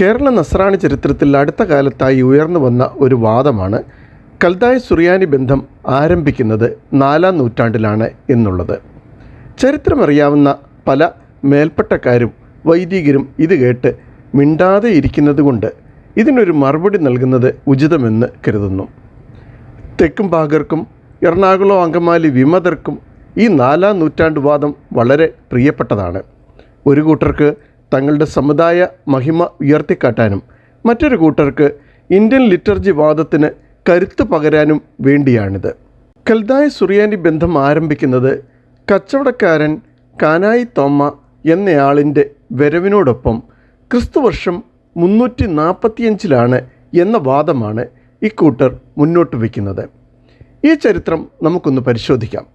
കേരള നസ്രാണി ചരിത്രത്തിൽ അടുത്ത കാലത്തായി ഉയർന്നു വന്ന ഒരു വാദമാണ് കൽദായ സുറിയാനി ബന്ധം ആരംഭിക്കുന്നത് നാലാം നൂറ്റാണ്ടിലാണ് എന്നുള്ളത്. ചരിത്രമറിയാവുന്ന പല മേൽപ്പട്ടക്കാരും വൈദികരും ഇത് കേട്ട് മിണ്ടാതെ ഇരിക്കുന്നതുകൊണ്ട് ഇതിനൊരു മറുപടി നൽകുന്നത് ഉചിതമെന്ന് കരുതുന്നു. തെക്കും ഭാഗർക്കും എറണാകുളം അങ്കമാലി വിമതർക്കും ഈ നാലാം നൂറ്റാണ്ട് വാദം വളരെ പ്രിയപ്പെട്ടതാണ്. ഒരു കൂട്ടർക്ക് തങ്ങളുടെ സമുദായ മഹിമ ഉയർത്തിക്കാട്ടാനും മറ്റൊരു കൂട്ടർക്ക് ഇന്ത്യൻ ലിറ്റർജി വാദത്തിന് കരുത്ത് പകരാനും വേണ്ടിയാണിത്. കൽദായ സുറിയാനി ബന്ധം ആരംഭിക്കുന്നത് കച്ചവടക്കാരൻ കാനായി തോമ എന്നയാളിന്റെ വരവിനോടൊപ്പം ക്രിസ്തുവർഷം മുന്നൂറ്റി നാൽപ്പത്തിയഞ്ചിലാണ് എന്ന വാദമാണ് ഇക്കൂട്ടർ മുന്നോട്ട് വയ്ക്കുന്നത്. ഈ ചരിത്രം നമുക്കൊന്ന് പരിശോധിക്കാം.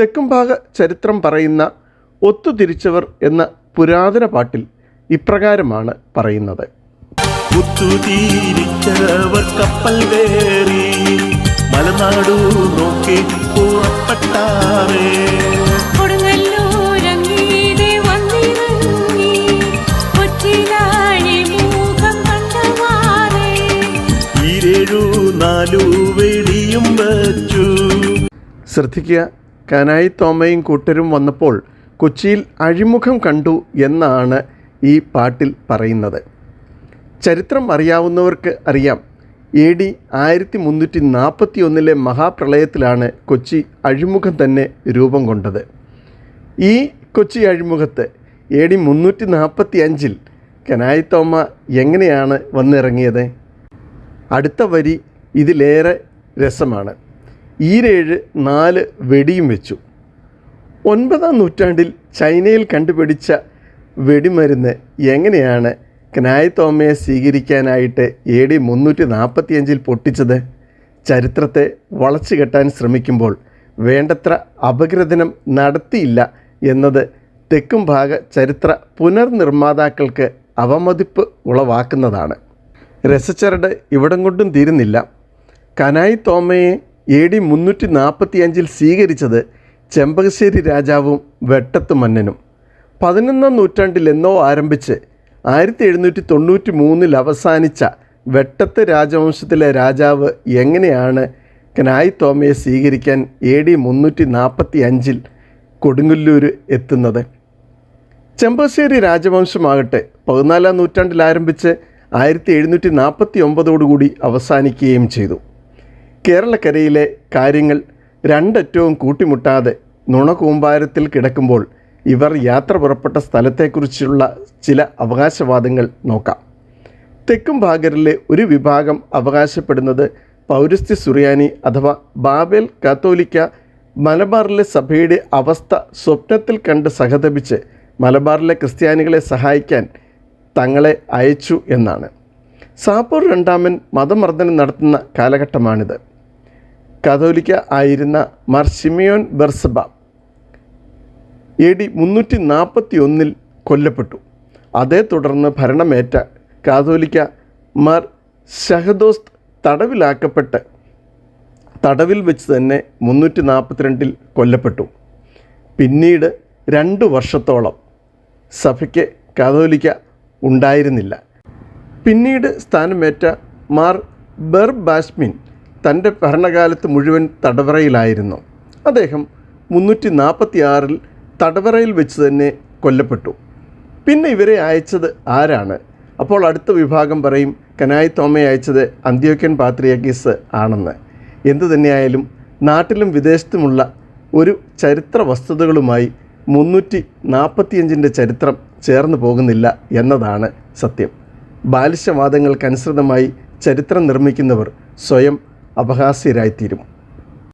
തെക്കുംഭാഗ ചരിത്രം പറയുന്ന ഒത്തുതിരിച്ചവർ എന്ന പുരാതന പാട്ടിൽ ഇപ്രകാരമാണ് പറയുന്നത്. കപ്പൽ വേറി മലനാടു നോക്കി പുറപ്പെട്ടാറേ. ശ്രദ്ധിക്കുക കാനായി തോമയും കൂട്ടരും വന്നപ്പോൾ കൊച്ചിയിൽ അഴിമുഖം കണ്ടു എന്നാണ് ഈ പാട്ടിൽ പറയുന്നത്. ചരിത്രം അറിയാവുന്നവർക്ക് അറിയാം. എ ഡി ആയിരത്തി മുന്നൂറ്റി നാൽപ്പത്തി ഒന്നിലെ മഹാപ്രളയത്തിലാണ് കൊച്ചി അഴിമുഖം തന്നെ രൂപം കൊണ്ടത്. ഈ കൊച്ചി അഴിമുഖത്ത് എ ഡി മുന്നൂറ്റി നാൽപ്പത്തി അഞ്ചിൽ കനായി തോമ എങ്ങനെയാണ് വന്നിറങ്ങിയത്? അടുത്ത വരി ഇതിലേറെ രസമാണ്. ഈരേഴ് നാല് വെടിയും വെച്ചു. ഒൻപതാം നൂറ്റാണ്ടിൽ ചൈനയിൽ കണ്ടുപിടിച്ച വെടിമരുന്ന് എങ്ങനെയാണ് കനായ് തോമയെ സ്വീകരിക്കാനായിട്ട് എ ഡി മുന്നൂറ്റി നാൽപ്പത്തിയഞ്ചിൽ പൊട്ടിച്ചത്? ചരിത്രത്തെ വളച്ചു കെട്ടാൻ ശ്രമിക്കുമ്പോൾ വേണ്ടത്ര അപഗ്രഥനം നടത്തിയില്ല എന്നത് തെക്കും ഭാഗ ചരിത്ര പുനർനിർമ്മാതാക്കൾക്ക് അവമതിപ്പ് ഉളവാക്കുന്നതാണ്. രസച്ചരട് ഇവിടം കൊണ്ടും തീരുന്നില്ല. കനായി തോമയെ എ ഡി മുന്നൂറ്റി നാൽപ്പത്തി അഞ്ചിൽ സ്വീകരിച്ചത് ചെമ്പകശ്ശേരി രാജാവും വെട്ടത്ത് മന്നനും. പതിനൊന്നാം നൂറ്റാണ്ടിൽ എന്നോ ആരംഭിച്ച് ആയിരത്തി എഴുന്നൂറ്റി തൊണ്ണൂറ്റി മൂന്നിൽ അവസാനിച്ച വെട്ടത്ത് രാജവംശത്തിലെ രാജാവ് എങ്ങനെയാണ് കനായി തോമയെ സ്വീകരിക്കാൻ എ ഡി മുന്നൂറ്റി നാൽപ്പത്തി അഞ്ചിൽ കൊടുങ്ങല്ലൂർ എത്തുന്നത്? ചെമ്പശ്ശേരി രാജവംശമാകട്ടെ പതിനാലാം നൂറ്റാണ്ടിൽ ആരംഭിച്ച് ആയിരത്തി എഴുന്നൂറ്റി നാൽപ്പത്തി ഒമ്പതോടുകൂടി അവസാനിക്കുകയും ചെയ്തു. കേരളക്കരയിലെ കാര്യങ്ങൾ രണ്ടറ്റവും കൂട്ടിമുട്ടാതെ നുണകൂമ്പാരത്തിൽ കിടക്കുമ്പോൾ ഇവർ യാത്ര പുറപ്പെട്ട സ്ഥലത്തെക്കുറിച്ചുള്ള ചില അവകാശവാദങ്ങൾ നോക്കാം. തെക്കും ഭാഗരിലെ ഒരു വിഭാഗം അവകാശപ്പെടുന്നത് പൗരസ്ത്യ സുറിയാനി അഥവാ ബാബേൽ കാത്തോലിക്ക മലബാറിലെ സഭയുടെ അവസ്ഥ സ്വപ്നത്തിൽ കണ്ട് സഹതപിച്ച് മലബാറിലെ ക്രിസ്ത്യാനികളെ സഹായിക്കാൻ തങ്ങളെ അയച്ചു എന്നാണ്. സാപ്പൂർ രണ്ടാമൻ മതമർദ്ദനം നടത്തുന്ന കാലഘട്ടമാണിത്. കാതോലിക്ക ആയിരുന്ന Mar Shimeon Barsaba A D മുന്നൂറ്റി നാൽപ്പത്തി ഒന്നിൽ കൊല്ലപ്പെട്ടു. അതേ തുടർന്ന് ഭരണമേറ്റ കാതോലിക്ക മാർ ഷഹദോസ് തടവിലാക്കപ്പെട്ട് തടവിൽ വെച്ച് തന്നെ മുന്നൂറ്റി നാൽപ്പത്തിരണ്ടിൽ കൊല്ലപ്പെട്ടു. പിന്നീട് രണ്ട് വർഷത്തോളം സഭയ്ക്ക് കാതോലിക്ക ഉണ്ടായിരുന്നില്ല. പിന്നീട് സ്ഥാനമേറ്റ മാർ ബെർ ബാസ്മിൻ തന്റെ ഭരണകാലത്ത് മുഴുവൻ തടവറയിലായിരുന്നു. അദ്ദേഹം മുന്നൂറ്റി നാൽപ്പത്തി ആറിൽ തടവറയിൽ വെച്ച് തന്നെ കൊല്ലപ്പെട്ടു. പിന്നെ ഇവരെ അയച്ചത് ആരാണ്? അപ്പോൾ അടുത്ത വിഭാഗം പറയും കനായി തോമയെ അയച്ചത് അന്ത്യോക്യൻ പാത്രിയാക്കീസ് ആണെന്ന്. എന്തു തന്നെയായാലും നാട്ടിലും വിദേശത്തുമുള്ള ഒരു ചരിത്ര വസ്തുതകളുമായി മുന്നൂറ്റി നാൽപ്പത്തിയഞ്ചിന്റെ ചരിത്രം ചേർന്ന് പോകുന്നില്ല എന്നതാണ് സത്യം. ബാലിശവാദങ്ങൾക്കനുസൃതമായി ചരിത്രം നിർമ്മിക്കുന്നവർ സ്വയം അപഹാസ്യരായിത്തീരും.